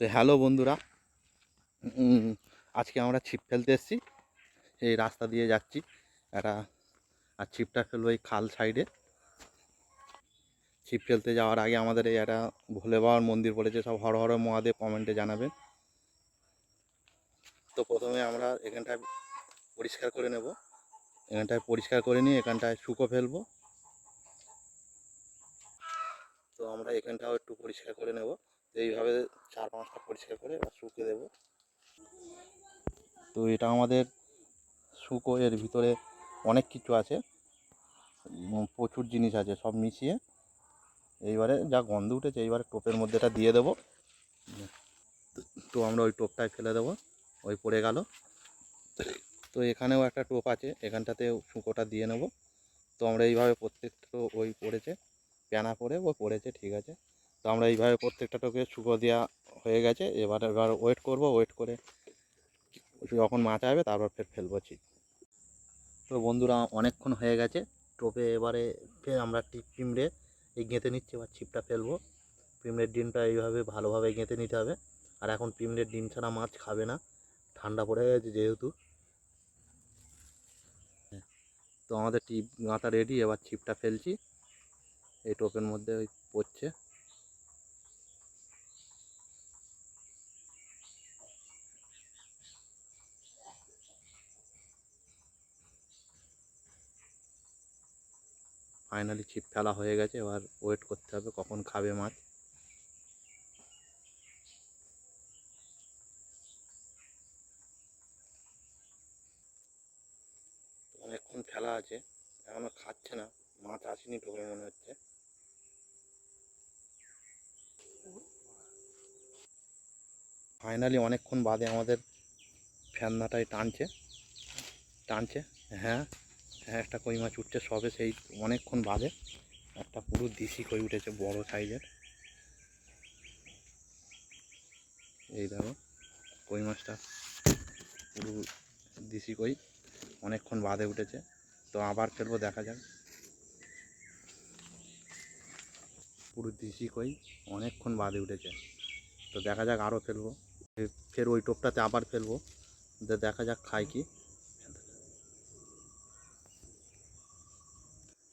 তো হ্যালো বন্ধুরা। আজকে আমরা ছিপ ফেলতে এসেছি। এই রাস্তা দিয়ে যাচ্ছি। একটা, আর ছিপটা ফেলব এই খাল সাইডে। ছিপ ফেলতে যাওয়ার আগে আমাদের এই একটা ভোলে বাবার মন্দির পড়েছে। সব হর হর মহাদেব কমেন্টে জানাবেন। তো প্রথমে আমরা এখানটায় পরিষ্কার করে নেব। এখানটায় পরিষ্কার করে নিয়ে এখানটায় শুকো ফেলব। তো আমরা এখানটাও একটু পরিষ্কার করে নেব। এইভাবে চার পাঁচটা পরিষ্কার করে এবার শুকিয়ে দেবো। তো এটা আমাদের শুকো, এর ভিতরে অনেক কিছু আছে। প্রচুর জিনিস আছে, সব মিশিয়ে এইবারে যা গন্ধ উঠেছে এইবারে টোপের মধ্যে এটা দিয়ে দেবো। তো আমরা ওই টোপটায় ফেলে দেবো, ওই পড়ে গেল। তো এখানেও একটা টোপ আছে, এখানটাতে শুকোটা দিয়ে নেব। তো আমরা এইভাবে প্রত্যেকটা ওই পড়েছে প্যানা পড়ে ও পড়েছে, ঠিক আছে। তো আমরা এইভাবে প্রত্যেকটা টোকে শুকো দেওয়া হয়ে গেছে। এবার এবার ওয়েট করব ওয়েট করে যখন মাছ আসবে তারপর ফের ফেলব ছিপ। তো বন্ধুরা, অনেকক্ষণ হয়ে গেছে। টোপে এবারে ফের আমরা টিপ পিমড়ে এই গেঁথে নিচ্ছি, এবার ছিপটা ফেলব। পিমড়ের ডিমটা এইভাবে ভালোভাবে গেঁথে নিতে হবে। আর এখন পিমড়ের ডিম ছাড়া মাছ খাবে না। ঠান্ডা পড়ে গেছে যেহেতু। তো আমাদের টিপ গাঁথা রেডি এবার ছিপটা ফেলছি। এই টোপের মধ্যে ওই পড়ছে। ফাইনালি ছিপ ফেলা হয়ে গেছে, এবার ওয়েট করতে হবে কখন খাবে মাছ। অনেকক্ষণ ফেলা আছে, এখনও খাচ্ছে না, মাছ আসেনি ঢোকে মনে হচ্ছে। ফাইনালি অনেকক্ষণ বাদে আমাদের ফ্যান্নাটাই টানছে টানছে হ্যাঁ হ্যাঁ। একটা কই মাছ উঠছে, সবে সেই অনেকক্ষণ বাদে একটা পুরো দেশি কই উঠেছে, বড় সাইজের। এই দেখো, কই মাছটা পুরো দেশি কই, অনেকক্ষণ বাদে উঠেছে। তো আবার ফেলব, দেখা যাক। পুরো দেশি কই, অনেকক্ষণ বাদে উঠেছে। তো দেখা যাক আরও ফেলব। ফের ওই টোপটাতে আবার ফেলব। দেখা যাক খায় কি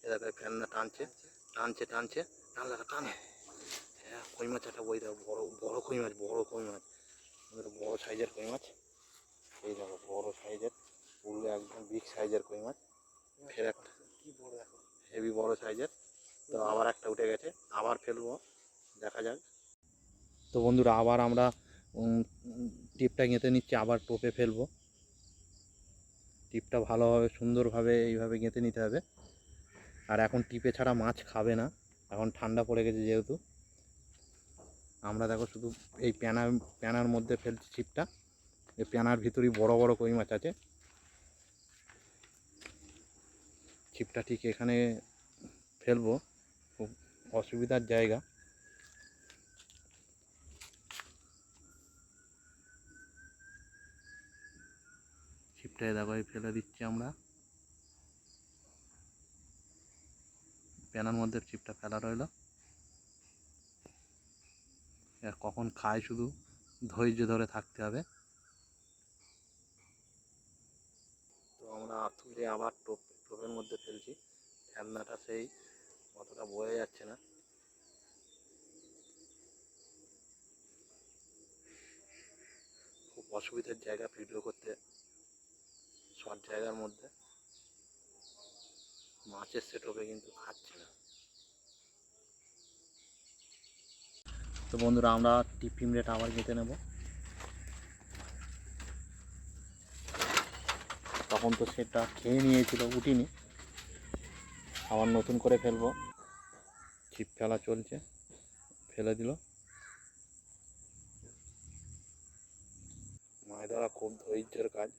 এ দেখো এই ফ্যানটা টানছে টানছে টানছে টান লাগা টান। হ্যাঁ কই মাছ একটা বই দেখো বড় বড় কই মাছ বড় কই মাছ। আমাদের বড় সাইজের কই মাছ। এই দেখো বড় সাইজের পুরো একদম বিগ সাইজের কই মাছ। ফের একটা হেভি বড় সাইজের। তো আবার একটা উঠে গেছে আবার ফেলব দেখা যাক। তো বন্ধুরা আবার আমরা টিপটা গেঁথে নিচ্ছি আবার টোপে ফেলব। টিপটা ভালোভাবে সুন্দরভাবে এইভাবে গেঁথে নিতে হবে। আর এখন টিপে ছাড়া মাছ খাবে না। এখন ঠান্ডা পড়ে গেছে যেহেতু। আমরা দেখো শুধু এই প্যানার প্যানার মধ্যে ফেলছি ছিপটা। এই প্যানার ভিতরেই বড় বড় কই মাছ আছে। ছিপটা ঠিক এখানে ফেলব। খুব অসুবিধার জায়গা। ছিপটায় দেখো, এই ফেলে দিচ্ছি আমরা। প্যানার মধ্যে চিপটা ফেলা রইল। কখন খায় শুধু ধৈর্য ধরে থাকতে হবে। তো আমরা তুলে আবার টোপ, টোপের মধ্যে ফেলছি। ফেলনাটা সেই অতটা বয়ে যাচ্ছে না। খুব অসুবিধার জায়গা ভিডিও করতে। মাছের সেটপে কিন্তু খাচ্ছে না। তো বন্ধুরা, আমরা টিফিন রেট আবার গেঁথে নেব। তখন তো সেটা খেয়ে নিয়েছিল, উঠিনি। আবার নতুন করে ফেলব। ছিপ ফেলা চলছে, ফেলে দিল। মাছ ধরা খুব ধৈর্যের কাজ।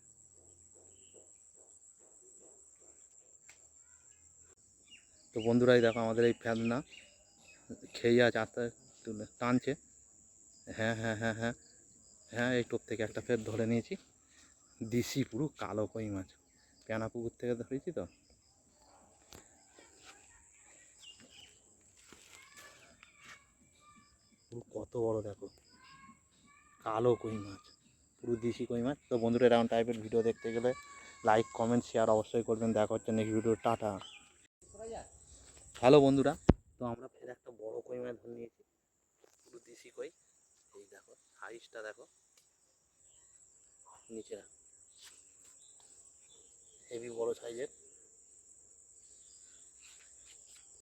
তো বন্ধুরাই দেখো আমাদের এই ফ্যাননা খেয়ে আছে আস্তে তুলে টানছে। হ্যাঁ হ্যাঁ হ্যাঁ হ্যাঁ হ্যাঁ এই টোপ থেকে একটা ফের ধরে নিয়েছি। দিশি পুরো কালো কই মাছ। প্যানা পুকুর থেকে ধরেছি তো। কত বড় দেখো। কালো কই মাছ, পুরো দেশি কই মাছ। তো বন্ধুরা, এরকম টাইপের ভিডিও দেখতে গেলে লাইক কমেন্ট শেয়ার অবশ্যই করবেন। দেখা হচ্ছে নেক্সট ভিডিও টাটা। হ্যালো বন্ধুরা, তো আমরা ফের একটা বড় কই মাছ ধরে নিয়েছি। পুরো দেশি কই। এই দেখো, সাইজটা দেখো। নিচে হেভি বড় সাইজের